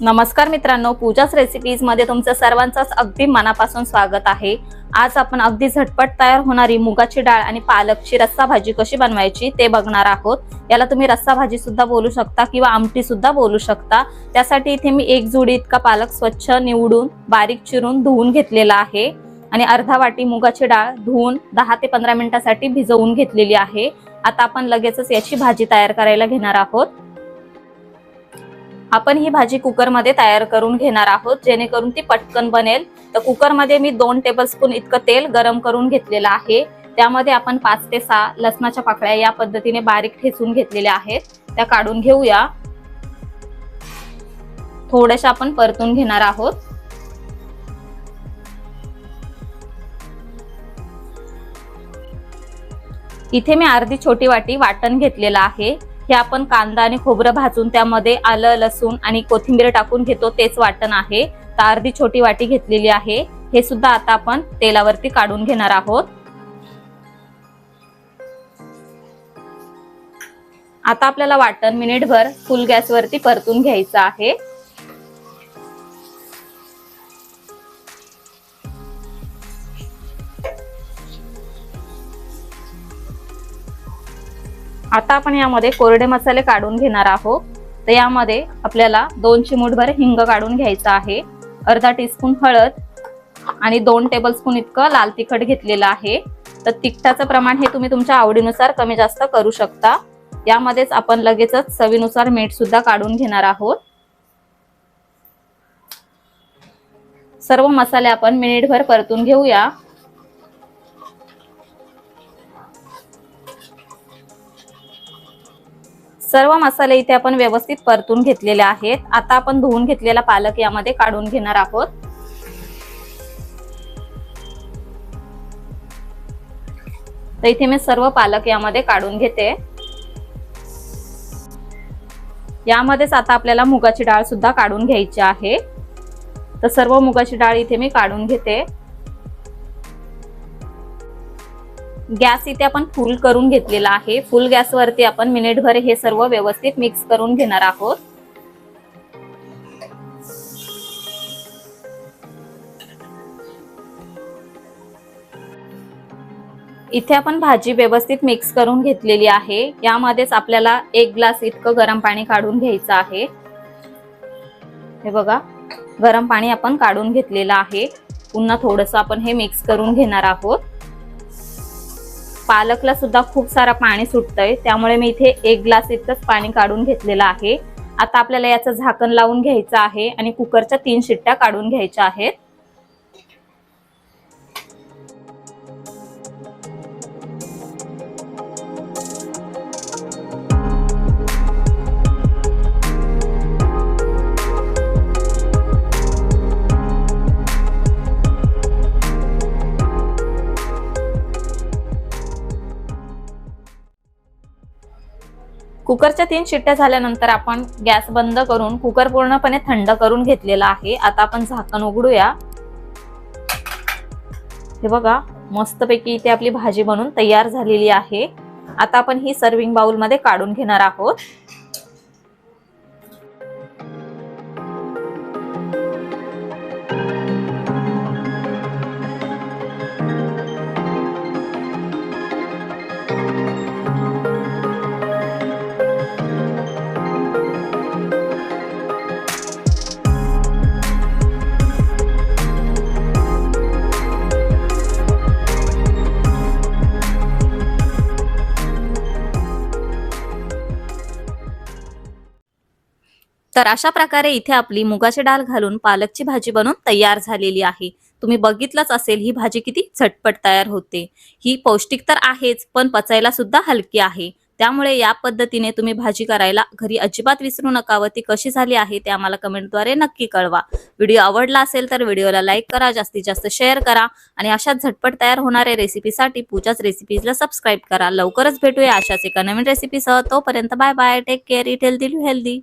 नमस्कार मित्रांनो पूजाच रेसिपीजमध्ये तुमचं सर्वांचंच अगदी मनापासून स्वागत आहे. आज आपण अगदी झटपट तयार होणारी मुगाची डाळ आणि पालकची रस्सा भाजी कशी बनवायची ते बघणार आहोत. याला तुम्ही रस्सा भाजी सुद्धा बोलू शकता किंवा आमटी सुद्धा बोलू शकता. त्यासाठी इथे मी एक जुडी इतका पालक स्वच्छ निवडून बारीक चिरून धुवून घेतलेला आहे. आणि अर्धा वाटी मुगाची डाळ धुवून दहा ते पंधरा मिनिटासाठी भिजवून घेतलेली आहे. आता आपण लगेचच याची भाजी तयार करायला घेणार आहोत. आपण ही भाजी कुकरमध्ये तयार करून घेणार आहोत जेणेकरून ती पटकन बनेल. तर कुकरमध्ये मी दोन टेबलस्पून इतकं तेल गरम करून घेतलेलं आहे. त्यामध्ये आपण पाच ते सहा लसणाच्या पाकळ्या या पद्धतीने बारीक ठेचून घेतलेल्या आहेत. त्या काढून घेऊया. थोड्याशा आपण परतून घेणार आहोत. इथे मी अर्धी छोटी वाटी वाटण घेतलेलं आहे. हे आपण कांदा आणि खोबरं भाजून त्यामध्ये आलं लसूण आणि कोथिंबीर टाकून घेतो तेच वाटण आहे. तर अर्धी छोटी वाटी घेतलेली आहे. हे सुद्धा आता आपण तेलावरती काढून घेणार आहोत. आता आपल्याला वाटण मिनिटभर फुल गॅसवरती परतून घ्यायचं आहे. आता आपण यामध्ये कोरडे मसाले काढून घेणार आहोत. तर यामध्ये आपल्याला दोन चिमूटभर हिंग काढून घ्यायचा आहे. अर्धा टीस्पून हळद आणि दोन टेबलस्पून इतकं लाल तिखट घेतलेलं आहे. तर तिखटाचं प्रमाण हे तुम्ही तुमच्या आवडीनुसार कमी जास्त करू शकता. यामध्येच आपण लगेचच चवीनुसार मीठ सुद्धा काढून घेणार आहोत. सर्व मसाले आपण मिनिटभर परतून घेऊया. सर्व मसाले इथे आपण व्यवस्थित परतून घेतलेले आहेत. आता आपण धुवून घेतलेला पालक यामध्ये काढून घेणार आहोत. तर इथे मी सर्व पालक यामध्ये काढून घेते. यामध्येच आता आपल्याला मुगाची डाळ सुद्धा काढून घ्यायची आहे. तर सर्व मुगाची डाळ इथे मी काढून घेते. गॅस इथे आपण फुल करून घेतलेला आहे. फुल गॅसवरती आपण मिनिटभर हे सर्व व्यवस्थित मिक्स करून घेणार आहोत. इथे आपण भाजी व्यवस्थित मिक्स करून घेतलेली आहे. यामध्येच आपल्याला एक ग्लास इतकं गरम पाणी काढून घ्यायचं आहे. हे बघा गरम पाणी आपण काढून घेतलेलं आहे. पुन्हा थोडंसं आपण हे मिक्स करून घेणार आहोत. पालकला सुद्धा खूप सारा पाणी सुटतंय. त्यामुळे मी इथे एक ग्लास इतकंच पाणी काढून घेतलेलं आहे. आता आपल्याला याचं झाकण लावून घ्यायचं आहे आणि कुकरच्या तीन शिट्ट्या काढून घ्यायच्या आहेत. कुकरच्या तीन शिट्ट्या झाल्यानंतर आपण गॅस बंद करून कुकर पूर्णपणे थंड करून घेतलेला आहे. आता आपण झाकण उघडूया. हे बघा मस्तपैकी इथे आपली भाजी बनून तयार झालेली आहे. आता आपण ही सर्विंग बाउलमध्ये काढून घेणार आहोत. तर अशा प्रकारे इथे आपली मुगाची डाळ घालून पालकची भाजी बनवून तयार झालेली आहे. तुम्ही बघितलंच असेल ही भाजी किती झटपट तयार होते. ही पौष्टिक तर आहेच पण पचायला सुद्धा हलकी आहे. त्यामुळे या पद्धतीने तुम्ही भाजी करायला घरी अजिबात विसरू नका व ती कशी झाली आहे ते आम्हाला कमेंटद्वारे नक्की कळवा. व्हिडिओ आवडला असेल तर व्हिडिओला लाईक करा जास्तीत जास्त शेअर करा आणि अशाच झटपट तयार होणाऱ्या रेसिपीसाठी पूजाच रेसिपीजला सबस्क्राईब करा. लवकरच भेटूया अशाच एका नवीन रेसिपीसह. तोपर्यंत bye bye take care eat healthy healthy.